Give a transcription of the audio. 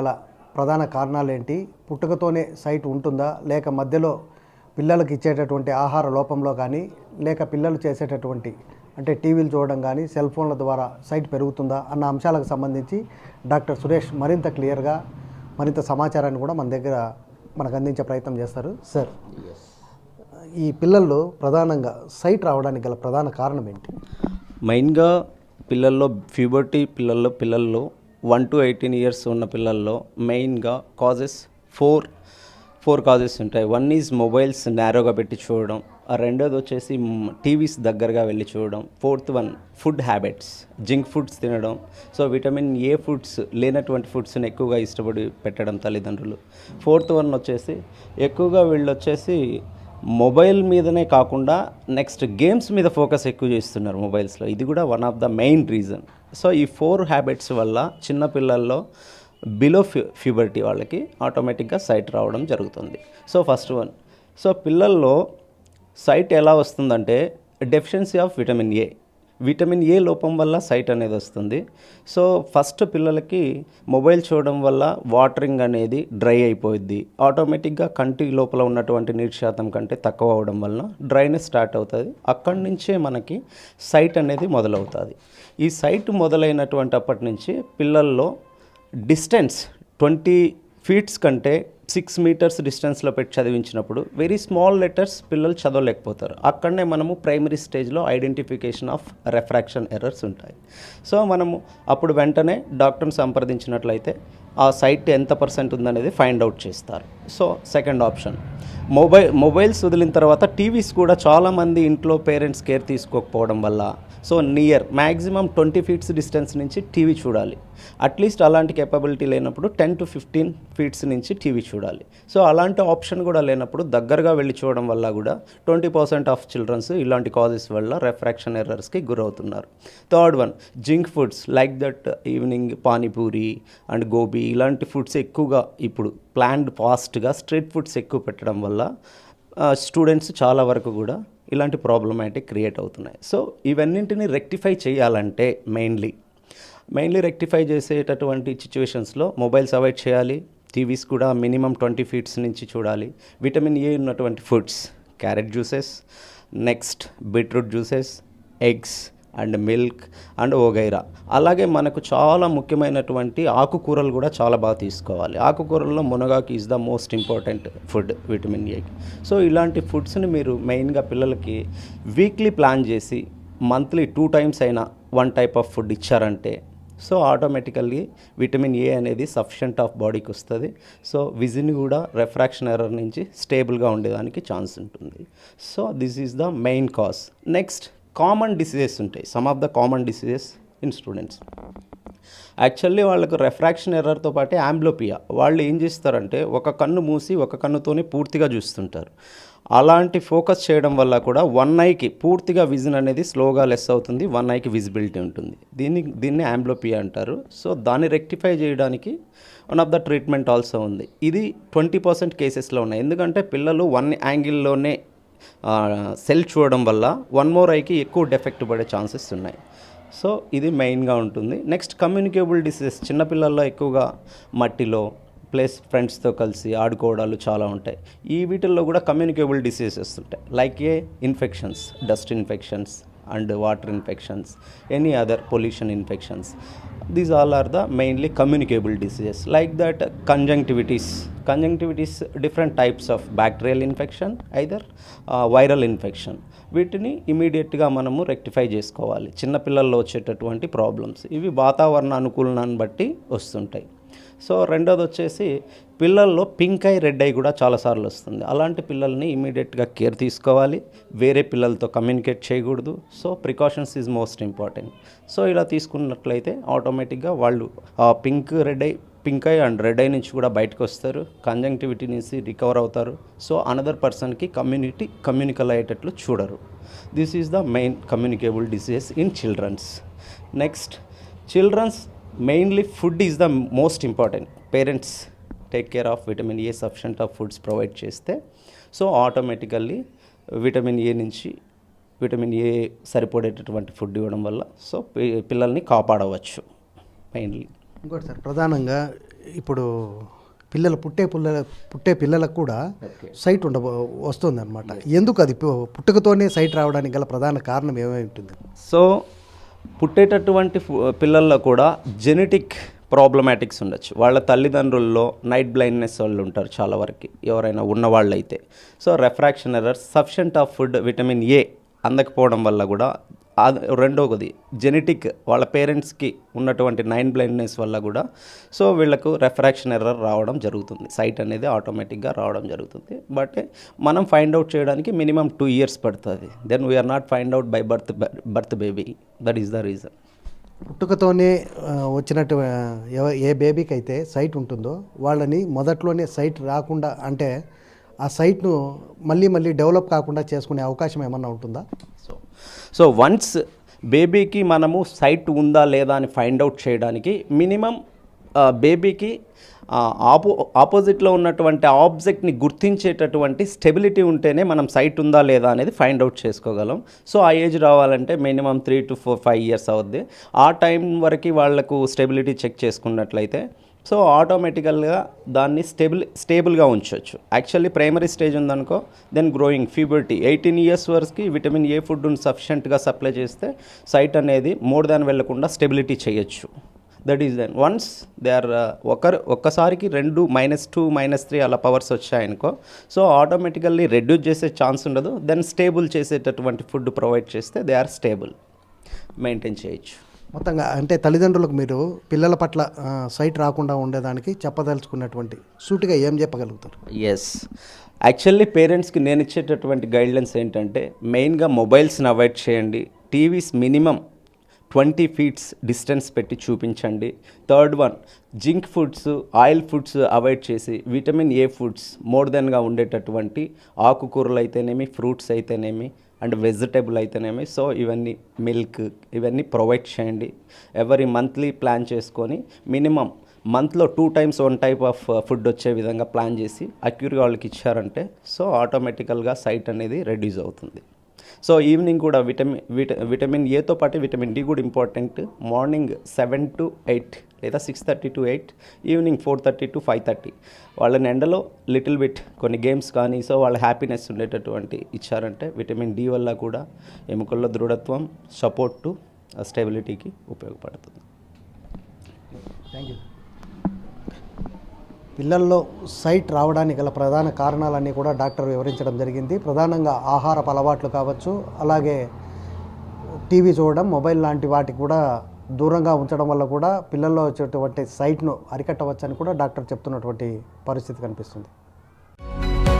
గల ప్రధాన కారణాలు ఏంటి పుట్టుకతోనే సైట్ ఉంటుందా? లేక మధ్యలో పిల్లలకు ఇచ్చేటటువంటి ఆహార లోపంలో కానీ లేక పిల్లలు చేసేటటువంటి అంటే టీవీలు చూడడం కానీ సెల్ ఫోన్ల ద్వారా సైట్ పెరుగుతుందా? అన్న అంశాలకు సంబంధించి డాక్టర్ సురేష్ మరింత క్లియర్గా మరింత సమాచారాన్ని కూడా మన దగ్గర మనకు అందించే ప్రయత్నం చేస్తారు. సార్ ఈ పిల్లల్లో ప్రధానంగా సైట్ రావడానికి గల ప్రధాన కారణం ఏంటి? మెయిన్గా పిల్లల్లో ఫ్యూబర్టీ పిల్లల్లో పిల్లల్లో వన్ టు ఎయిటీన్ ఇయర్స్ ఉన్న పిల్లల్లో మెయిన్గా కాజెస్ ఫోర్ ఫోర్ కాజెస్ ఉంటాయి. వన్ ఈజ్ మొబైల్స్ నేరోగా పెట్టి చూడడం. ఆ రెండోది వచ్చేసి టీవీస్ దగ్గరగా వెళ్ళి చూడడం. Fourth one food habits junk foods తినడం. సో విటమిన్ ఏ ఫుడ్స్ లేనటువంటి ఫుడ్స్ని ఎక్కువగా ఇష్టపడి పెట్టడం తల్లిదండ్రులు. ఫోర్త్ వన్ వచ్చేసి ఎక్కువగా వీళ్ళు వచ్చేసి మొబైల్ మీదనే కాకుండా నెక్స్ట్ గేమ్స్ మీద ఫోకస్ ఎక్కువ చేస్తున్నారు మొబైల్స్లో. ఇది కూడా one of the main reason. So ఈ ఫోర్ హ్యాబిట్స్ వల్ల చిన్న పిల్లల్లో బిలో ఫ్యూ ఫ్యూబర్టీ వాళ్ళకి ఆటోమేటిక్గా సైట్ రావడం జరుగుతుంది. So first one. సో పిల్లల్లో సైట్ ఎలా వస్తుందంటే deficiency of vitamin A. Vitamin A లోపం వల్ల సైట్ అనేది వస్తుంది. సో ఫస్ట్ పిల్లలకి మొబైల్ చూడడం వల్ల వాటరింగ్ అనేది డ్రై అయిపోయింది ఆటోమేటిక్గా కంటి లోపల ఉన్నటువంటి నీటి శాతం కంటే తక్కువ అవడం వల్ల డ్రైనెస్ స్టార్ట్ అవుతుంది. అక్కడి నుంచే మనకి సైట్ అనేది మొదలవుతుంది. ఈ సైట్ మొదలైనటువంటి అప్పటి నుంచి పిల్లల్లో డిస్టెన్స్ ట్వంటీ ఫీట్స్ కంటే సిక్స్ మీటర్స్ డిస్టెన్స్లో పెట్టి చదివించినప్పుడు వెరీ స్మాల్ లెటర్స్ పిల్లలు చదవలేకపోతారు. అక్కడనే మనము ప్రైమరీ స్టేజ్లో ఐడెంటిఫికేషన్ ఆఫ్ రెఫ్రాక్షన్ ఎర్రర్స్ ఉంటాయి. సో మనము అప్పుడు వెంటనే డాక్టర్ని సంప్రదించినట్లయితే ఆ సైట్ ఎంత పర్సెంట్ ఉందనేది ఫైండ్ అవుట్ చేస్తారు. So second option mobile mobiles వదిలిన తర్వాత టీవీస్ కూడా చాలామంది ఇంట్లో పేరెంట్స్ కేర్ తీసుకోకపోవడం వల్ల so near maximum twenty feets distance నుంచి టీవీ చూడాలి. అట్లీస్ట్ అలాంటి కేపబిలిటీ లేనప్పుడు టెన్ టు ఫిఫ్టీన్ ఫీట్స్ నుంచి టీవీ చూడాలి. సో అలాంటి ఆప్షన్ కూడా లేనప్పుడు దగ్గరగా వెళ్ళి చూడడం వల్ల కూడా ట్వంటీ పర్సెంట్ ఆఫ్ చిల్డ్రన్స్ ఇలాంటి కాజెస్ వల్ల రెఫ్రాక్షన్ ఎర్రర్స్కి గురవుతున్నారు. Third one junk foods like that evening panipuri and gobi ఇలాంటి ఫుడ్స్ ఎక్కువగా ఇప్పుడు ప్లాన్డ్ ఫాస్ట్గా స్ట్రీట్ ఫుడ్స్ ఎక్కువ పెట్టడం వల్ల స్టూడెంట్స్ చాలా వరకు కూడా ఇలాంటి ప్రాబ్లమాటిక్ క్రియేట్ అవుతున్నాయి. సో ఇవన్నింటిని రెక్టిఫై చేయాలంటే మెయిన్లీ మెయిన్లీ రెక్టిఫై చేసేటటువంటి సిచ్యువేషన్స్లో మొబైల్స్ అవాయిడ్ చేయాలి టీవీస్ కూడా మినిమం ట్వంటీ ఫీట్స్ నుంచి చూడాలి. విటమిన్ ఏ ఉన్నటువంటి foods carrot juices next beetroot juices eggs and milk and ఓగైరా. అలాగే మనకు చాలా ముఖ్యమైనటువంటి ఆకుకూరలు కూడా చాలా బాగా తీసుకోవాలి. ఆకుకూరల్లో మునగాకు is the most important food vitamin A so ఇలాంటి ఫుడ్స్ని మీరు మెయిన్గా పిల్లలకి వీక్లీ ప్లాన్ చేసి మంత్లీ టూ టైమ్స్ అయినా వన్ టైప్ ఆఫ్ ఫుడ్ ఇచ్చారంటే సో ఆటోమేటికల్లీ విటమిన్ ఏ అనేది సఫిషియంట్ ఆఫ్ బాడీకి వస్తుంది. సో విజిన్ కూడా రెఫ్రాక్షన్ ఎర్రర్ నుంచి స్టేబుల్గా ఉండేదానికి ఛాన్స్ ఉంటుంది. So this is the main cause next common diseases ఉంటాయి. Some of the common diseases in students actually వాళ్ళకు రెఫ్రాక్షన్ ఎర్రర్తో పాటే ఆంబ్లోపియా వాళ్ళు ఏం చేస్తారంటే ఒక కన్ను మూసి ఒక కన్నుతోనే పూర్తిగా చూస్తుంటారు. అలాంటి ఫోకస్ చేయడం వల్ల కూడా వన్ ఐకి పూర్తిగా విజన్ అనేది స్లోగా లెస్ అవుతుంది వన్ ఐకి విజిబిలిటీ ఉంటుంది. దీన్ని దీన్ని ఆంబ్లోపియా అంటారు. సో దాన్ని రెక్టిఫై చేయడానికి one of the treatment also ఉంది. ఇది ట్వంటీ పర్సెంట్ కేసెస్లో ఉన్నాయి. ఎందుకంటే పిల్లలు వన్ యాంగిల్లోనే సెల్ చూడడం వల్ల వన్ మోర్ ఐకి ఎక్కువ డెఫెక్ట్ పడే ఛాన్సెస్ ఉన్నాయి. సో ఇది మెయిన్గా ఉంటుంది. నెక్స్ట్ కమ్యూనికేబుల్ డిసీజెస్ చిన్నపిల్లల్లో ఎక్కువగా మట్టిలో ప్లస్ ఫ్రెండ్స్తో కలిసి ఆడుకోవడాలు చాలా ఉంటాయి. ఈ వీటిల్లో కూడా కమ్యూనికేబుల్ డిసీజెస్ ఉంటాయి. Like a infections dust infections and water infections any other pollution infections. These all are the mainly communicable diseases like that conjunctivitis conjunctivitis different types of bacterial infection either viral infection వీటిని ఇమీడియట్గా మనము rectify చేసుకోవాలి. చిన్నపిల్లల్లో వచ్చేటటువంటి problems ఇవి వాతావరణ అనుకూలనాన్ని బట్టి వస్తుంటాయి. సో రెండోది వచ్చేసి పిల్లల్లో పింక్ ఐ రెడ్ ఐ కూడా చాలాసార్లు వస్తుంది. అలాంటి పిల్లల్ని ఇమీడియట్గా కేర్ తీసుకోవాలి. వేరే పిల్లలతో కమ్యూనికేట్ చేయకూడదు. So precautions is most important. So ఇలా తీసుకున్నట్లయితే ఆటోమేటిక్గా వాళ్ళు ఆ pink red eye pink eye and red eye నుంచి కూడా బయటకు వస్తారు కంజంక్టివిటీ నుంచి రికవర్ అవుతారు. సో అనదర్ పర్సన్కి కమ్యూనిటీ కమ్యూనికల్ అయ్యేటట్లు చూడరు. This is the main communicable diseases in childrens. Next childrens mainly food is the most important parents take care of vitamin A sufficient of foods provide చేస్తే so automatically vitamin A నుంచి vitamin A సరిపడేటటువంటి food ఇవ్వడం వల్ల so పిల్లల్ని కాపాడవచ్చు mainly ఇంకోటి sir ప్రధానంగా ఇప్పుడు పిల్లలు పుట్టే పిల్లల పుట్టే పిల్లలకు కూడా సైట్ ఉండ వస్తుంది అనమాట ఎందుకు అది పుట్టుకతోనే సైట్ రావడానికి గల ప్రధాన కారణం ఏమై ఉంటుంది? సో పుట్టేటటువంటి పిల్లల్లో కూడా జెనెటిక్ ప్రాబ్లమాటిక్స్ ఉండొచ్చు. వాళ్ళ తల్లిదండ్రుల్లో నైట్ బ్లైండ్నెస్ వాళ్ళు ఉంటారు చాలా వరకు ఎవరైనా ఉన్నవాళ్ళైతే. So refraction error sufficient of food vitamin A అందకపోవడం వల్ల కూడా అది జెనెటిక్ వాళ్ళ పేరెంట్స్కి ఉన్నటువంటి నైన్ బ్లైండ్నెస్ వల్ల కూడా. సో వీళ్ళకు రెఫ్రాక్షన్ ఎర్రర్ రావడం జరుగుతుంది. సైట్ అనేది ఆటోమేటిక్గా రావడం జరుగుతుంది. బట్ మనం ఫైండ్ అవుట్ చేయడానికి మినిమం టూ ఇయర్స్ పడుతుంది. Then we are not find out by birth birth baby. That is the reason. పుట్టుకతోనే వచ్చినట్టు ఏ బేబీకి అయితే సైట్ ఉంటుందో వాళ్ళని మొదట్లోనే సైట్ రాకుండా అంటే ఆ సైట్ను మళ్ళీ మళ్ళీ డెవలప్ కాకుండా చేసుకునే అవకాశం ఏమన్నా ఉంటుందా? సో వన్స్ బేబీకి మనము సైట్ ఉందా లేదా అని ఫైండ్ అవుట్ చేయడానికి మినిమం బేబీకి ఆపో ఆపోజిట్లో ఉన్నటువంటి ఆబ్జెక్ట్ని గుర్తించేటటువంటి స్టెబిలిటీ ఉంటేనే మనం సైట్ ఉందా లేదా అనేది ఫైండ్ అవుట్ చేసుకోగలం. సో ఆ ఏజ్ రావాలంటే minimum three to four five years అవుద్ది. ఆ టైం వరకు వాళ్ళకు స్టెబిలిటీ చెక్ చేసుకున్నట్లయితే సో ఆటోమేటికల్గా దాన్ని స్టేబుల్ స్టేబుల్గా ఉంచవచ్చు యాక్చువల్లీ ప్రైమరీ స్టేజ్ ఉందనుకో then growing puberty eighteen years వరకు విటమిన్ ఏ ఫుడ్ను సఫిషియెంట్గా సప్లై చేస్తే సైట్ అనేది మోర్ దాన్ వెళ్ళకుండా స్టెబిలిటీ చేయొచ్చు. That is then once they are ఒకరు ఒక్కసారికి రెండు మైనస్ టూ మైనస్ త్రీ అలా పవర్స్ వచ్చాయనుకో సో ఆటోమేటికల్లీ రెడ్యూస్ చేసే ఛాన్స్ ఉండదు. దెన్ స్టేబుల్ చేసేటటువంటి ఫుడ్ ప్రొవైడ్ చేస్తే దే ఆర్ స్టేబుల్ మెయింటైన్ చేయొచ్చు. మొత్తంగా అంటే తల్లిదండ్రులకు మీరు పిల్లల పట్ల సైట్ రాకుండా ఉండేదానికి చెప్పదలుచుకున్నటువంటి సూటిగా ఏం చెప్పగలుగుతారు? ఎస్ యాక్చువల్లీ పేరెంట్స్కి నేను ఇచ్చేటటువంటి గైడ్లైన్స్ ఏంటంటే మెయిన్గా మొబైల్స్ని అవాయిడ్ చేయండి. TVs minimum twenty feets distance పెట్టి చూపించండి. Third one zinc foods oil foods avoid చేసి విటమిన్ ఏ ఫుడ్స్ మోర్ దెన్గా ఉండేటటువంటి ఆకుకూరలు అయితేనేమి ఫ్రూట్స్ అయితేనేమి అండ్ వెజిటేబుల్ అయితేనేమి. సో ఇవన్నీ మిల్క్ ఇవన్నీ ప్రొవైడ్ చేయండి. ఎవరి మంత్లీ ప్లాన్ చేసుకొని మినిమం మంత్లో two times one type of uh, food వచ్చే విధంగా ప్లాన్ చేసి అక్యూర్గా వాళ్ళకి ఇచ్చారంటే సో ఆటోమేటికల్గా సైట్ అనేది రెడ్యూస్ అవుతుంది. సో ఈవినింగ్ కూడా విటమిన్ విట విటమిన్ ఏతో పాటు విటమిన్ డి కూడా important. Morning seven to eight లేదా six thirty to eight evening four thirty to five thirty. వాళ్ళని ఎండలో లిటిల్ బిట్ కొన్ని గేమ్స్ కానీ సో వాళ్ళ హ్యాపీనెస్ ఉండేటటువంటి ఇచ్చారంటే విటమిన్ డి వల్ల కూడా ఎముకల్లో దృఢత్వం సపోర్ట్ టు స్టెబిలిటీకి ఉపయోగపడుతుంది. థ్యాంక్ యూ పిల్లల్లో సైట్ రావడానికి గల ప్రధాన కారణాలన్నీ కూడా డాక్టర్ వివరించడం జరిగింది. ప్రధానంగా ఆహారపు అలవాట్లు కావచ్చు అలాగే టీవీ చూడడం మొబైల్ లాంటి వాటికి కూడా దూరంగా ఉంచడం వల్ల కూడా పిల్లల్లో వచ్చేటువంటి సైట్ను అరికట్టవచ్చని కూడా డాక్టర్ చెప్తున్నటువంటి పరిస్థితి కనిపిస్తుంది.